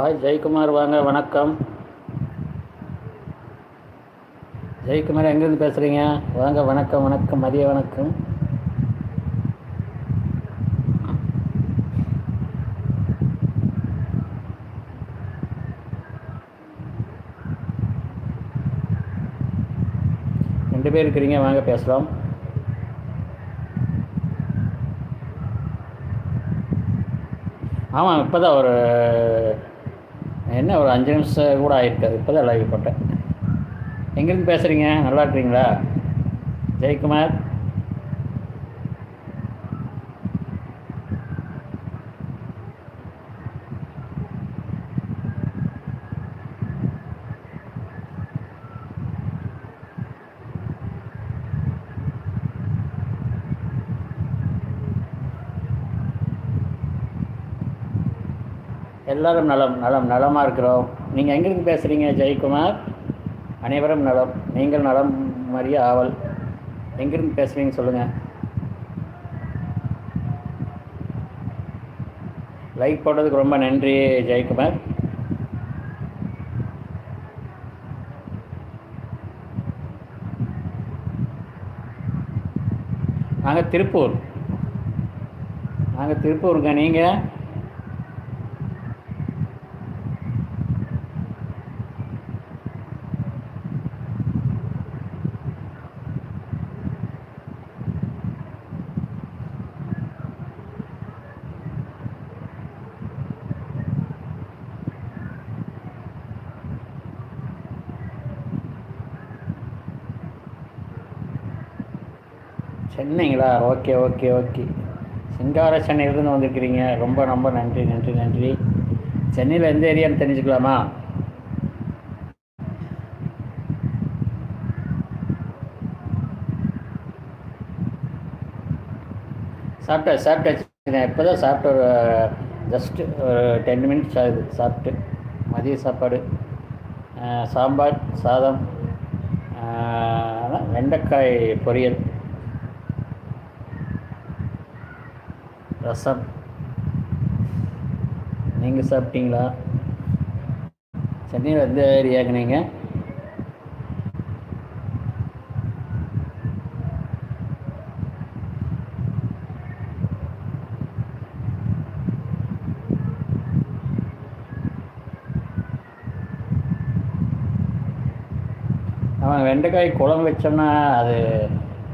Hi Jayakumar வாங்க வணக்கம். ஜெயக்குமார் எங்கேருந்து பேசுகிறீங்க வாங்க வணக்கம் வணக்கம் மதிய வணக்கம். ரெண்டு பேர் இருக்கிறீங்க வாங்க பேசலாம். ஆமாம் இப்போ தான் ஒரு என்ன ஒரு அஞ்சு நிமிஷம் கூட ஆகிருக்காது இப்போ தான் லைவ் போட்டேன். எங்கேருந்து பேசுகிறீங்க நல்லா இருக்கிறீங்களா ஜெயக்குமார் எல்லோரும் நலம் நலம் நலமாக இருக்கிறோம். நீங்கள் எங்கேருந்து பேசுகிறீங்க ஜெயக்குமார். அனைவரும் நலம். நீங்கள் நலம் மாதிரி ஆவல். எங்கேருந்து பேசுகிறீங்க சொல்லுங்கள் லைக் போட்டதுக்கு ரொம்ப நன்றி ஜெயக்குமார். நாங்கள் திருப்பூர். நாங்கள் திருப்பூருங்க நீங்கள் சென்னைங்களா? Okay okay okay. சிங்கார சென்னையிலேருந்து வந்திருக்கிறீங்க. ரொம்ப ரொம்ப நன்றி நன்றி நன்றி. சென்னையில் எந்த ஏரியான்னு தெரிஞ்சுக்கலாமா? சாப்பிட்டா சாப்பிட்டாச்சு இப்போ தான் சாப்பிட்டு ஒரு ஜஸ்ட்டு ஒரு டென் மினிட்ஸ் ஆகுது. சாப்பிட்டு மதிய சாப்பாடு சாம்பார் சாதம் வெண்டைக்காய் பொரியல். ரசம். நீங்கள் சாப்பிட்டீங்களா? சென்னையில் எந்த ஏரியாங்க நீங்கள் அவன் வெண்டைக்காய் குழம்பு வச்சோம்னா அது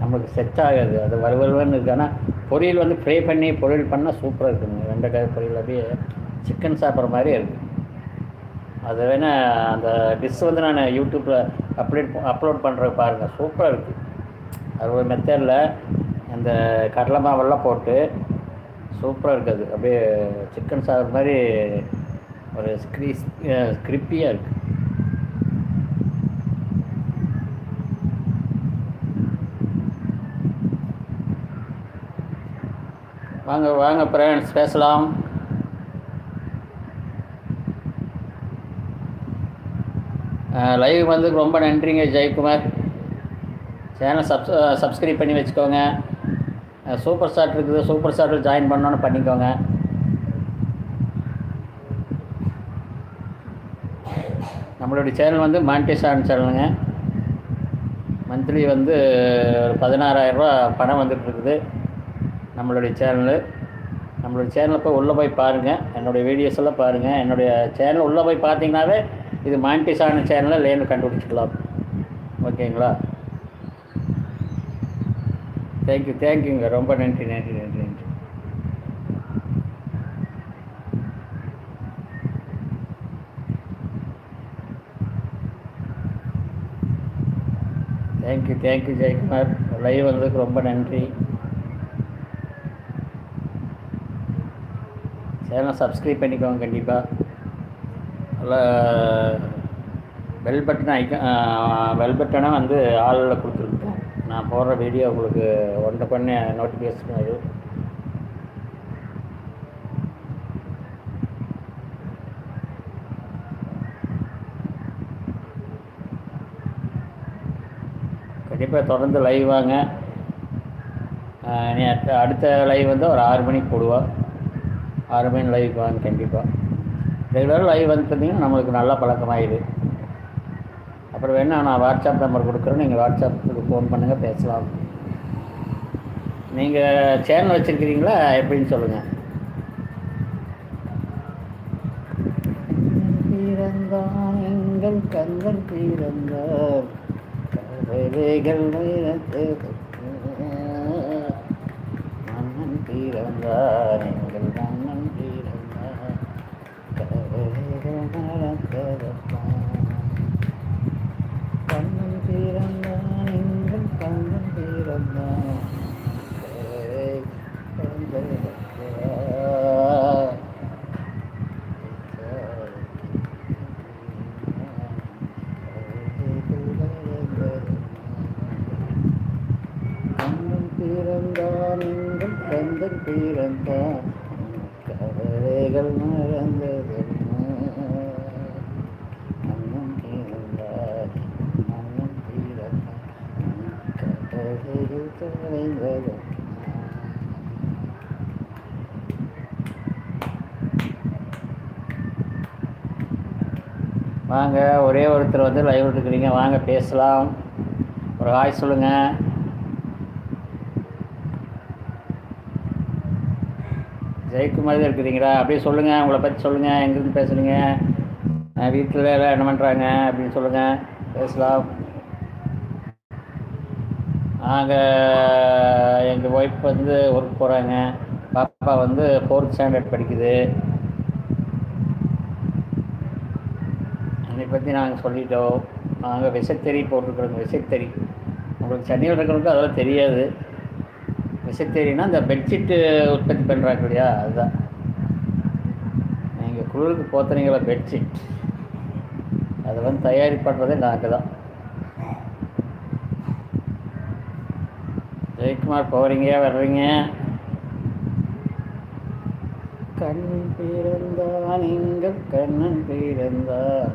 நமக்கு செட் ஆகாது. அது வறுவலுன்னு இருக்கு. ஆனால் பொரியல் வந்து ஃப்ரை பண்ணி பொரியல் பண்ணால் சூப்பராக இருக்குங்க வெண்டைக்காய் பொரியல் அப்படியே சிக்கன் சாப்பிட்ற மாதிரி இருக்குது அது வேணால் அந்த டிஷ் வந்து நான் யூடியூப்பில் அப்டேட் அப்லோட் பண்ணுற பாருங்கள் சூப்பராக இருக்குது அது ஒரு மெத்தடில் அந்த கடலை மாவெல்லாம் போட்டு சூப்பராக இருக்குது அப்படியே சிக்கன் சாப்பிட்ற மாதிரி ஒரு ஸ்க்ரீஸ் கிரிப்பியாக இருக்குது வாங்க வாங்க ஃப்ரெண்ட்ஸ் பேசலாம். லைவ் வந்து ரொம்ப நன்றிங்க ஜெயக்குமார். சேனல் சப்ஸ் சப்ஸ்கிரைப் பண்ணி வச்சுக்கோங்க. சூப்பர் ஸ்டார் இருக்குது சூப்பர் ஸ்டாரில் ஜாயின் பண்ணோன்னு பண்ணிக்கோங்க. நம்மளுடைய சேனல் வந்து மானிட்டைசேஷன் சேனலுங்க மந்த்லி வந்து ஒரு பதினாறாயிரரூபா பணம் வந்துட்டு இருக்குது. நம்மளுடைய சேனலு நம்மளுடைய சேனலை போய் உள்ளே போய் பாருங்கள் என்னுடைய வீடியோஸ் எல்லாம் பாருங்கள் என்னுடைய சேனல் உள்ளே போய் பார்த்தீங்கன்னாவே இது மாண்டிசான சேனலை லேன்னு கண்டுபிடிச்சிக்கலாம். ஓகேங்களா? தேங்க்யூ தேங்க்யூங்க ரொம்ப நன்றி நன்றி நன்றி நன்றி. Thank you thank you Jayakumar. லைவ் வந்ததுக்கு ரொம்ப நன்றி. சேனலை சப்ஸ்கிரைப் பண்ணிக்கோங்க கண்டிப்பாக நல்லா பெல் பட்டன் ஐக்க பெல் பட்டனை வந்து ஆளில் கொடுத்துருக்கேன் நான் போடுற வீடியோ உங்களுக்கு ஒன்றை பண்ணி நோட்டிஃபிகேஷன் வரும். கண்டிப்பாக தொடர்ந்து லைவ் வாங்க. நீ அடுத்த அடுத்த லைவ் வந்து ஒரு ஆறு மணிக்கு போடுவோம் ஆறு லைவ் வாங்க கண்டிப்பாக ரெகுலராக லைவ் வந்துட்டீங்கன்னா நம்மளுக்கு நல்ல பழக்கமாயிடு அப்புறம் வேணால் நான் வாட்ஸ்அப் நம்பர் கொடுக்குறேன். நீங்கள் வாட்ஸ்அப்புக்கு ஃபோன் பண்ணுங்கள் பேசலாம். நீங்கள் சேனல் வச்சுருக்கிறீங்களா? எப்படின்னு சொல்லுங்கள் பிறந்தான் எங்கள் கந்தன் பிறந்தார். கவலைகள் மன்னன் கண்ணன் பிறந்தான் கவலை நடந்ததப்பா கண்ணன் பிறந்தான் எங்கள் கந்தன் பிறந்தான் கவலைகள் மறந்ததம்மா அண்ணன் பிறந்தார் அண்ணன் பிறந்தான் கவலைகள் தொலைந்ததம்மா வாங்க ஒரே ஒருத்தர் வந்து லைவ் இருக்கிறீங்க வாங்க பேசலாம். ஒரு ஹாய் சொல்லுங்க. ஜெயக்குமார் தான் இருக்கிறீங்களா? அப்படியே சொல்லுங்கள் உங்களை பற்றி சொல்லுங்கள் எங்கேருந்து பேசுகிறீங்க வீட்டில் எல்லாம் என்ன பண்ணுறாங்க அப்படின்னு சொல்லுங்கள் பேசலாம். நாங்கள் எங்கள் ஒய்ஃப் வந்து ஒர்க் போகிறாங்க பாப்பா வந்து ஃபோர்த் ஸ்டாண்டர்ட் படிக்குது அதை பற்றி நாங்கள் சொல்லிட்டோம் நாங்கள் விசைத்தறி போட்டிருக்கிறோங்க விசைத்தறி. உங்களுக்கு சென்னையில் இருக்கிறவங்களுக்கு அதெல்லாம் தெரியாது. விசைத்தறினா இந்த பெட்ஷீட்டு உற்பத்தி பண்ணுறாங்க இல்லையா? அதுதான். நீங்கள் குளிருக்கு போத்துறீங்களா பெட்ஷீட் அதை வந்து தயாரி பண்ணுறதே நாங்கள் தான். ஜெயக்குமார் போகிறீங்க வர்றீங்க? கண் பிறந்தான் எங்கள் கண்ணன் பிறந்தான்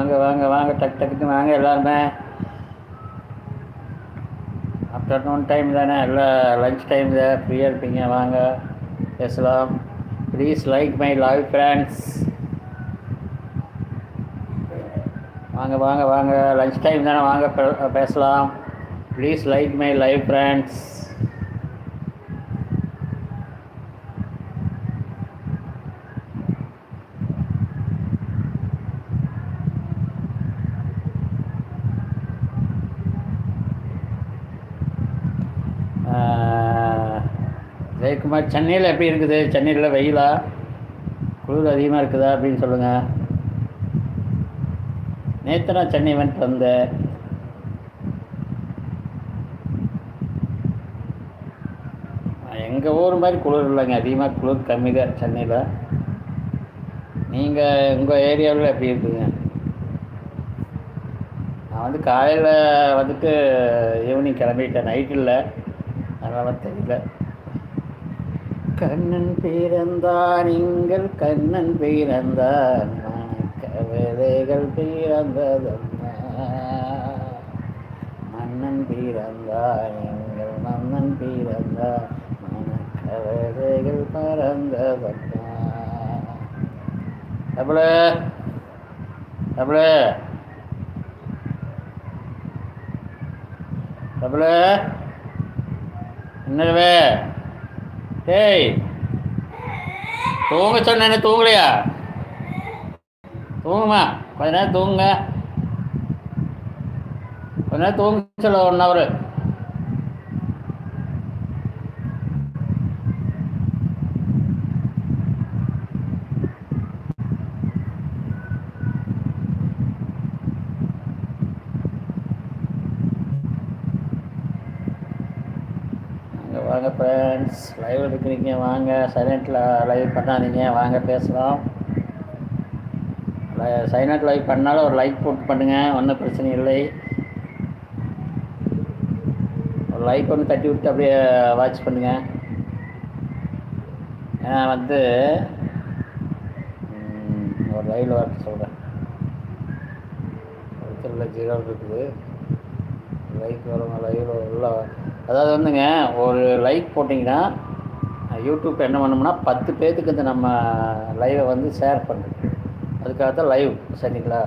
வாங்க வாங்க வாங்க டக்கு டக் டக்குன்னு வாங்க எல்லாருமே. ஆஃப்டர்நூன் டைம் தானே எல்லாம் லஞ்ச் டைம் தான் ஃப்ரீயாக இருப்பீங்க வாங்க பேசலாம். Please like my live friends வாங்க வாங்க வாங்க லஞ்ச் டைம் தானே வாங்க பே- பேசலாம். Please like my live friends Jayakumar சென்னையில் எப்படி இருக்குது? சென்னையில் வெயிலா? குளிர் அதிகமாக இருக்குதா அப்படின்னு சொல்லுங்கள் நேற்று நான் சென்னை வந்துட்டு வந்தேன். எங்கள் ஊர் மாதிரி குளிர் இல்லைங்க. அதிகமாக குளிர் கம்மி தான் சென்னையில். நீங்கள் உங்கள் ஏரியாவில் எப்படி இருக்குதுங்க நான் வந்து காலையில் வந்துட்டு ஈவினிங் கிளம்பிட்டேன். நைட் இல்லை. அதனால தெரியல. கண்ணன் பிறந்தான் எங்கள் கண்ணன் பிறந்தான் கவலைகள் பிறந்ததம்மா மன்னன் பிறந்தான் எங்கள் மன்னன் பிறந்தான் மனக்கவலைகள் பறந்ததம்மா தபல தபல தபல என்னவே? டேய் தூங்க சொன்னேன்னு தூங்கலையா? தூங்குமா? கொஞ்ச நேரம் தூங்குங்க. கொஞ்ச நேரம் தூங்க சொல்ல ஒன் ஹவர் வாங்க வாங்க ஃப்ரெண்ட்ஸ் நீங்கள் வாங்க சைலண்ட்டில் லைவ் பண்ணாதீங்க. வாங்க பேசலாம். சைலண்ட் லைவ் பண்ணாலும் ஒரு லைக் போட்டு பண்ணுங்கள் ஒன்றும் பிரச்சனை இல்லை. ஒரு லைக் ஒன்று தட்டி விட்டு அப்படியே வாட்ச் பண்ணுங்கள் ஏன்னா வந்து ஒரு லைவில் வர சொல்கிறேன் ஒருத்தரில் ஜீரோ இருக்குது. லைக் வரும் லைவில் உள்ள அதாவது வந்துங்க ஒரு லைக் போட்டிங்கன்னா யூடியூப் என்ன பண்ணோம்னா பத்து பேர்த்துக்கு இந்த நம்ம லைவை வந்து ஷேர் பண்ணுது அதுக்காக தான் லைவ் சரிங்களா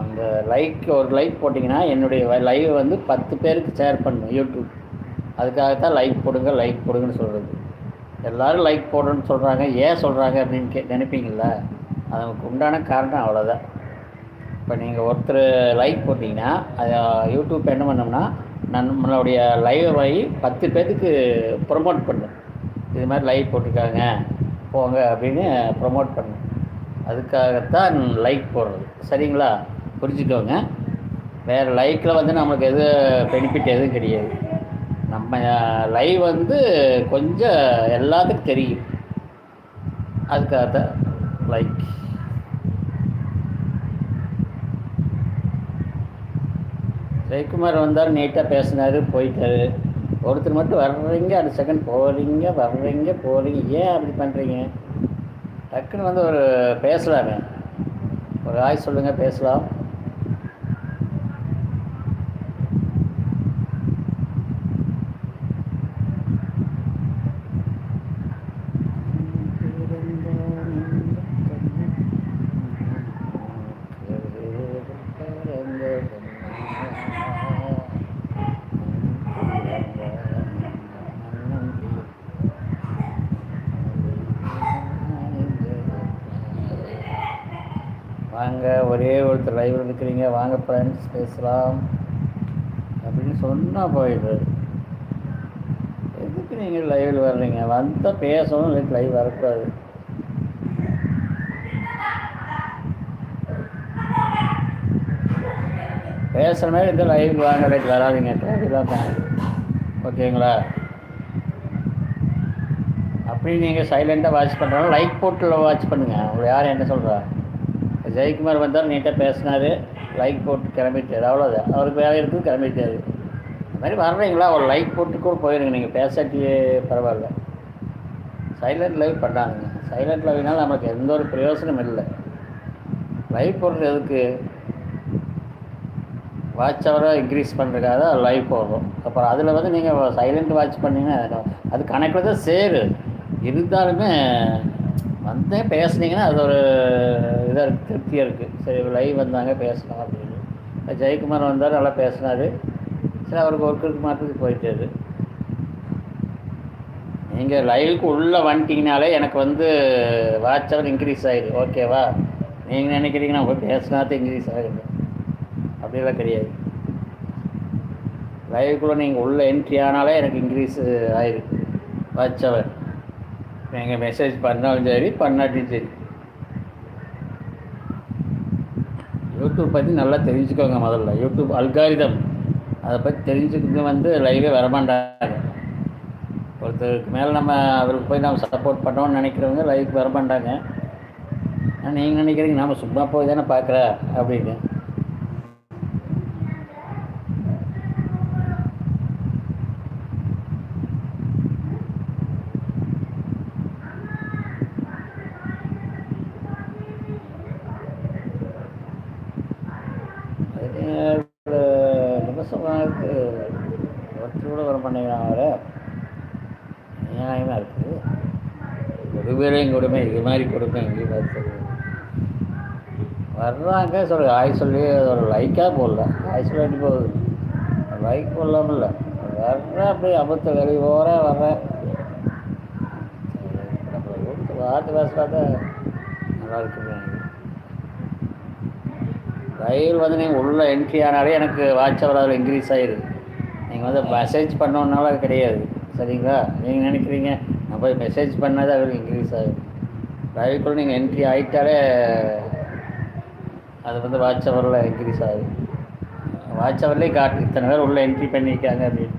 அந்த லைக் ஒரு லைக் போட்டிங்கன்னா என்னுடைய லைவை வந்து பத்து பேருக்கு ஷேர் பண்ணணும் யூடியூப். அதுக்காக தான் லைக் போடுங்க லைக் போடுங்கன்னு சொல்கிறது எல்லோரும் லைக் போடுறேன்னு சொல்கிறாங்க ஏன் சொல்கிறாங்க அப்படின்னு கே நினைப்பீங்கள அதுக்கு உண்டான காரணம் அவ்வளோதான் இப்போ நீங்கள் ஒருத்தர் லைக் போட்டிங்கன்னா அதை யூடியூப் என்ன பண்ணோம்னா நம்மளுடைய லைவை பத்து பேர்த்துக்கு ப்ரொமோட் பண்ணும். இது மாதிரி லைவ் போட்டிருக்காங்க போங்க அப்படின்னு ப்ரொமோட் பண்ணும். அதுக்காகத்தான் லைக் போடுறது. சரிங்களா? புரிஞ்சுக்கோங்க. வேறு லைக்கில் வந்து நம்மளுக்கு எது பெனிஃபிட் எதுவும் கிடையாது. நம்ம லைவ் வந்து கொஞ்சம் எல்லாத்துக்கும் தெரியும். அதுக்காக தான் லைக். ஜெயக்குமார் வந்தார் நீட்டாக பேசினார் போயிட்டாரு. ஒருத்தர் மட்டும் வர்றீங்க அடுத்த செகண்ட் போகிறீங்க வர்றீங்க போகிறீங்க ஏன் அப்படி பண்ணுறீங்க டக்குன்னு வந்து ஒரு பேசலாமே. ஒரு ஆய் சொல்லுங்கள் பேசலாம். வாங்க ஒரே ஒருத்தர் லைவ் இருக்கிறீங்க. வாங்க ஃப்ரெண்ட்ஸ் பேசலாம். அப்படின்னு சொன்னால் போயிடுறது எதுக்கு நீங்கள் லைவில் வர்றீங்க? வந்தால் பேசணும் இல்லை லைவ் வரக்கூடாது. பேசுகிற மாதிரி இந்த லைவ் வாங்க லைட் வராதிங்க. தேவையில்லாம் தான் ஓகேங்களா அப்படி நீங்கள் சைலண்ட்டாக வாட்ச் பண்ணுறாங்க லைக் போட்டில் வாட்ச் பண்ணுங்கள் உங்களை யார் என்ன சொல்கிறா ஜெயக்குமார் வந்தார் நீட்டாக பேசினார். லைக் போட்டு கிளம்பிட்டாரு. அவ்வளோதான் அவருக்கு வேலை இருக்குது கிளம்பிட்டார். அது மாதிரி வர்றீங்களா? ஒரு லைக் போட்டு கூட போயிருங்க. நீங்கள் பேசாட்டியே பரவாயில்ல. சைலண்ட் லைவ் பண்ணாங்க சைலண்ட் லைவ்னால நமக்கு எந்த ஒரு பிரயோசனம் இல்லை. லைவ் போடுறது எதுக்கு? வாட்ச் அவராக இன்க்ரீஸ் பண்ணுறதுக்காக தான் லைவ் போடுறோம். அப்புறம் அதில் வந்து நீங்கள் சைலண்ட் வாட்ச் பண்ணிங்கன்னா அது கணக்கில் தான் சேரு. இருந்தாலுமே வந்தே பேசுனீங்கன்னா அது ஒரு இதாக இருக்குது திருப்தியாக இருக்குது சரி லைவ் வந்தாங்க பேசலாம் அப்படின்னு. ஜெயக்குமார் வந்தார் நல்லா பேசினார். சரி அவருக்கு ஒர்க்கு மாற்றத்துக்கு போயிட்டாரு. நீங்கள் லைவுக்கு உள்ளே வந்துட்டீங்கனாலே எனக்கு வந்து வாட்ச் அவர் இன்க்ரீஸ் ஆகிடுது ஓகேவா நீங்கள் நினைக்கிறீங்கன்னா போய் பேசினாதான் இன்க்ரீஸ் ஆகுது. அப்படிலாம் கிடையாது. லைவுக்குள்ளே நீங்கள் உள்ளே என்ட்ரி ஆனாலே எனக்கு இன்க்ரீஸ் ஆயிருக்கு வாட்ச் அவர் நீங்கள் மெசேஜ் பண்ணாலும் சரி பண்ணாட்டியும் சரி. யூடியூப் பற்றி நல்லா தெரிஞ்சுக்கோங்க முதல்ல. யூடியூப் அல்காரிதம் அதை பற்றி தெரிஞ்சுக்கிட்டு வந்து லைவே வரமாட்டாங்க. ஒருத்தருக்கு மேலே நம்ம அவருக்கு போய் நம்ம சப்போர்ட் பண்ணோம்னு நினைக்கிறவங்க லைவுக்கு வரமாட்டாங்க. நீங்கள் நினைக்கிறீங்க நாம் சும்மா போய் தானே பார்க்குற? அப்படின்னு. ஒருத்தர் கூட நியாயமாக இருக்குது. கொடுமையிலையும் கொடுமை இது மாதிரி கொடுமை எங்கேயும் பார்த்து வர்றாங்க சொல்ல ஆய் சொல்லி ஒரு லைக்காக போடல. ஆய் சொல்லிட்டு போகுது. லைக் போடலாமில்ல வர்றேன் அப்படியே அபத்த வெளியே போகிறேன் வர்றேன் நம்மளை பார்த்து வார்த்தை பேசுகிறத நல்லா இருக்குமே. ரயில் வந்து நீங்கள் உள்ளே என்ட்ரி ஆனாலே எனக்கு வாட்ச் அவர் அதில் இன்க்ரீஸ் ஆகிடுது நீங்கள் வந்து மெசேஜ் பண்ணோன்னால கிடையாது. சரிங்களா? நீங்கள் நினைக்கிறீங்க? நான் போய் மெசேஜ் பண்ணால் தான் அவருக்கு இன்க்ரீஸ் ஆகும் ரயிலுக்குள்ளே நீங்கள் என்ட்ரி ஆகிட்டாலே அது வந்து வாட்ச் ஹவரில் இன்க்ரீஸ் ஆகும் வாட்ச் ஹவர்லேயே காட்டு. இத்தனை பேர் உள்ளே என்ட்ரி பண்ணியிருக்காங்க அப்படின்னு.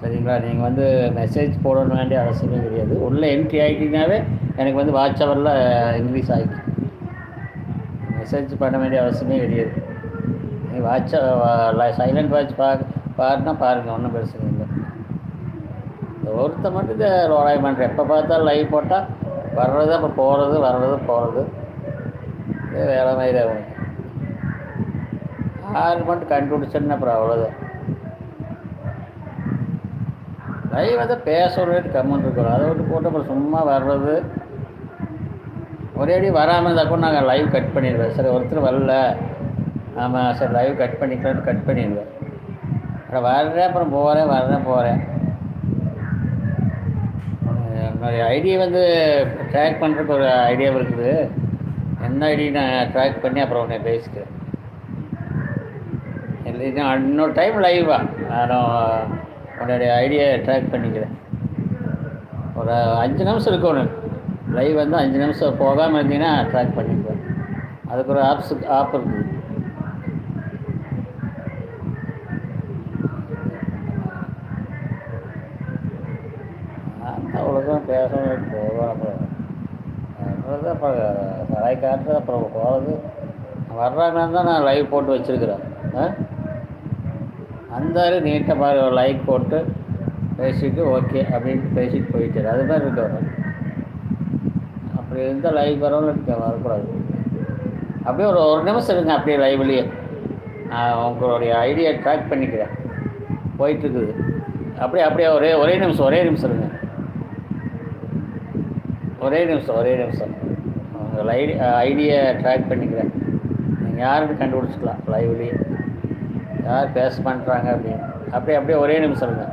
சரிங்களா? நீங்கள் வந்து மெசேஜ் போடணும் வேண்டிய அவசியமே கிடையாது. உள்ளே என்ட்ரி ஆகிட்டீங்கனாவே எனக்கு வந்து வாட்ச் ஹவரில் இன்க்ரீஸ் ஆகிடுச்சு மெசேஜ் பண்ண வேண்டிய அவசியமே கிடையாது. நீ வாட்சை சைலண்ட் வாட்ச் பார்க்க பாருன்னா பாருங்கள் ஒன்றும் பிரச்சனை இல்லை. ஒருத்தர் ஒருத்த மட்டும் இந்த லோராய் பண்ணுறேன் எப்போ பார்த்தாலும் லைவ் போட்டால் வர்றது அப்போ போகிறது வர்றது போகிறது இது வேறு மாதிரி ஆகும். ஆறு மட்டும் கண்டுபிடிச்சேன்னா அப்புறம் அவ்வளோதான் லைவ் வந்து பேசுறது கம்மன் இருக்கிறோம் அதை விட்டு போட்டு அப்புறம் சும்மா வர்றது. ஒரே அடி வராமல் இருந்தால் கூட நாங்கள் லைவ் கட் பண்ணிடுவேன் சரி ஒருத்தர் வரல. ஆமாம் சார் லைவ் கட் பண்ணிக்கலாம்னு கட் பண்ணிடுவேன் அப்புறம் வர்றேன் அப்புறம் போகிறேன் வர்றேன் போகிறேன் என்னுடைய ஐடியை வந்து ட்ராக் பண்ணுறதுக்கு ஒரு ஐடியா இருக்குது. என்ன ஐடி நான் ட்ராக் பண்ணி அப்புறம் உன்னை பேசிக்கிறேன். இல்லை இன்னொரு டைம் லைவா நான் உன்னுடைய ஐடியை ட்ராக் பண்ணிக்கிறேன். ஒரு அஞ்சு நிமிஷம் இருக்கணும் லைவ் வந்து அஞ்சு நிமிஷம் போகாமல் இருந்தீங்கன்னா ட்ராக் பண்ணிக்குவேன். அதுக்கு ஒரு ஆப்ஸ் ஆப் இருக்குது அவ்வளோதான் பேசணும் போகணும் அப்புறம் அப்புறம் அப்புறம் சராய் காட்டுறது அப்புறம் போகிறது வர்றாங்கன்னு தான் நான் லைவ் போட்டு வச்சுருக்குறேன். ஆ? அந்த நீட்டாக பாரு ஒரு லைக் போட்டு பேசிட்டு ஓகே அப்படின்ட்டு பேசிட்டு போயிட்டார். அது மாதிரி இருக்கவர் அப்படி இருந்தால் லைவ் வரவங்க இருக்க வரக்கூடாது. அப்படியே ஒரு ஒரு நிமிஷம் இருங்க அப்படியே லைவ்லேயே நான் உங்களுடைய ஐடியா ட்ராக் பண்ணிக்கிறேன். போயிட்டுருக்குது. அப்படியே அப்படியே ஒரே ஒரே நிமிஷம் ஒரே நிமிஷம் இருங்க. ஒரே நிமிஷம் ஒரே நிமிஷம். உங்கள் ஐடி ஐடியை ட்ராக் பண்ணிக்கிறேன். யாருன்னு கண்டுபிடிச்சிக்கலாம். லைவ்லேயே யார் பேச பண்ணுறாங்க அப்படின்னு. அப்படியே அப்படியே ஒரே நிமிஷம் இருங்க.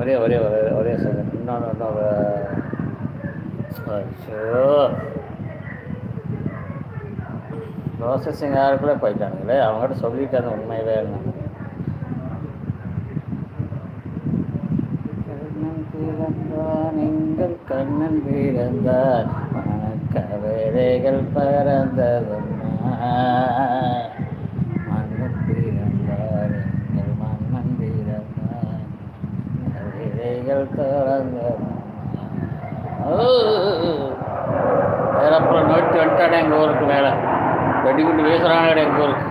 ஒரே ஒரே ஒரே ஒரே செகண்ட் இன்னொன்று இன்னொரு ப்ராசஸிங் யாருக்குள்ளே போயிட்டானுங்களே? அவங்ககிட்ட சொல்லிட்டு அந்த உண்மையவே இருந்தாங்க கண்ணன் பிறந்தான் கண்ணன் பிறந்தார். கவிதைகள் பறந்ததும் மன்னன் பிறந்தார் எங்கள் மன்னன் பிறந்தார். கவிதைகள் திறந்ததும்மா வேறப்புறம் நோட்டு வந்துட்டானே எங்கள் ஊருக்கு மேலே. வெடிகுண்டு வீசுறாங்க எங்கள் ஊருக்கு.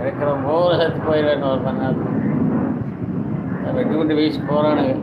இருக்கிற போர் செத்து போயிடலன்னு ஒரு மணி நேரத்துக்கு வெடிகுண்டு வீசி போகிறானுங்க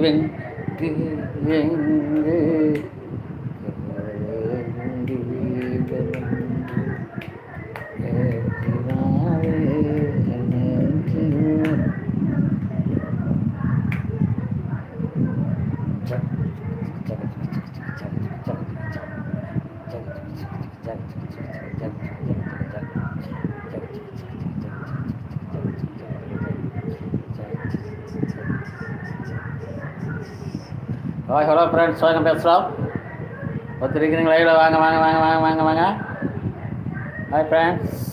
ஜீவன் ஃப்ரெண்ட்ஸ் வாங்க பேசலாம் ஒருத்தர் இருக்கிறீங்க லைவில் வாங்க வாங்க வாங்க வாங்க வாங்க வாங்க ஹாய் ஃப்ரெண்ட்ஸ்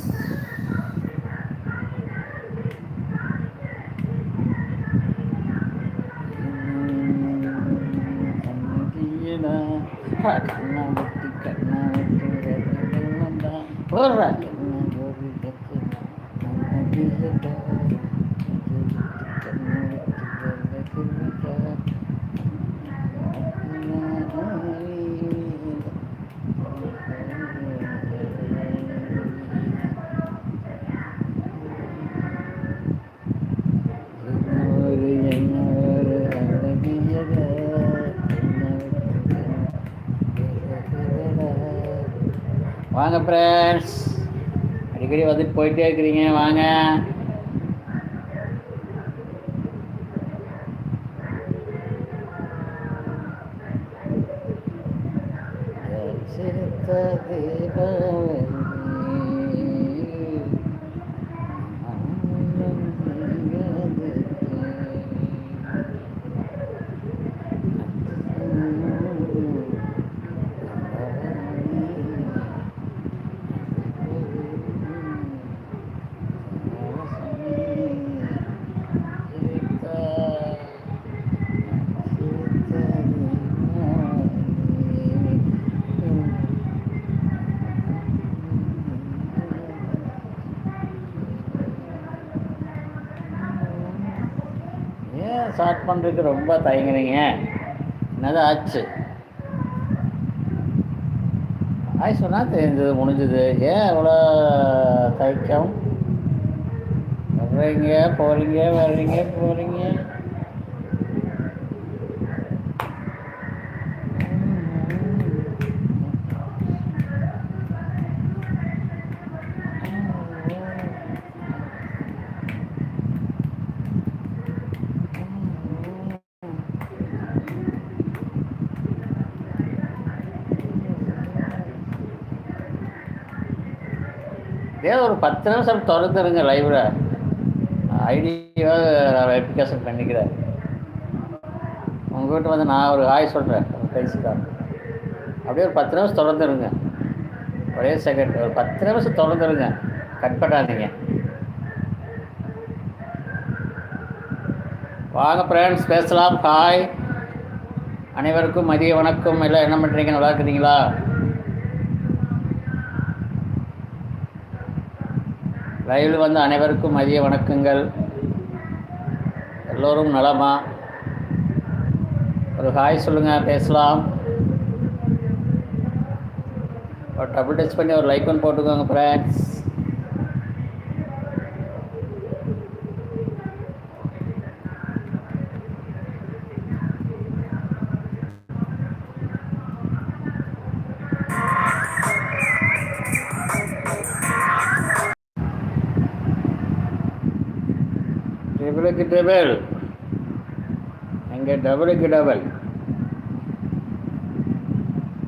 கண்ணாமட்டி கண்ணாமட்டி போடுறா வாங்க ஃப்ரெண்ட்ஸ் அடிக்கடி வந்துட்டு போயிட்டே இருக்கிறீங்க வாங்க. ஏன் ஸ்டார்ட் பண்ணுறதுக்கு ரொம்ப தயங்குறீங்க. என்னதான் ஆச்சு? ஆய் சொன்னால் தெரிஞ்சது முடிஞ்சது. ஏன் அவ்வளோ தயக்கம் வர்றீங்க போகிறீங்க வர்றீங்க போகிறீங்க ஏதோ ஒரு பத்து நிமிஷம் திறந்துருங்க லைவில் ஐடியாவை எப்ளிகேஷன் வெரிஃபிகேஷன் பண்ணிக்கிறேன். உங்ககிட்ட வந்து நான் ஒரு ஹாய் சொல்கிறேன் பேசிக்கலாம் அப்படியே ஒரு பத்து நிமிஷம் திறந்துருங்க. ஒரே செகண்ட் ஒரு பத்து நிமிஷம் திறந்துருங்க. கட் பண்ணாதீங்க. வாங்க ஃப்ரெண்ட்ஸ் பேசலாம். ஹாய் அனைவருக்கும் மதிய வணக்கம். எல்லாம் என்ன பண்ணுறீங்க நல்லா இருக்கிறீங்களா ரயில் வந்து அனைவருக்கும் மதிய வணக்கங்கள். எல்லோரும் நலமா? ஒரு ஹாய் சொல்லுங்கள் பேசலாம். ஒரு டபுள் டச் பண்ணி ஒரு லைக் ஒன்று போட்டுக்கோங்க ஃப்ரெண்ட்ஸ் கிடவல்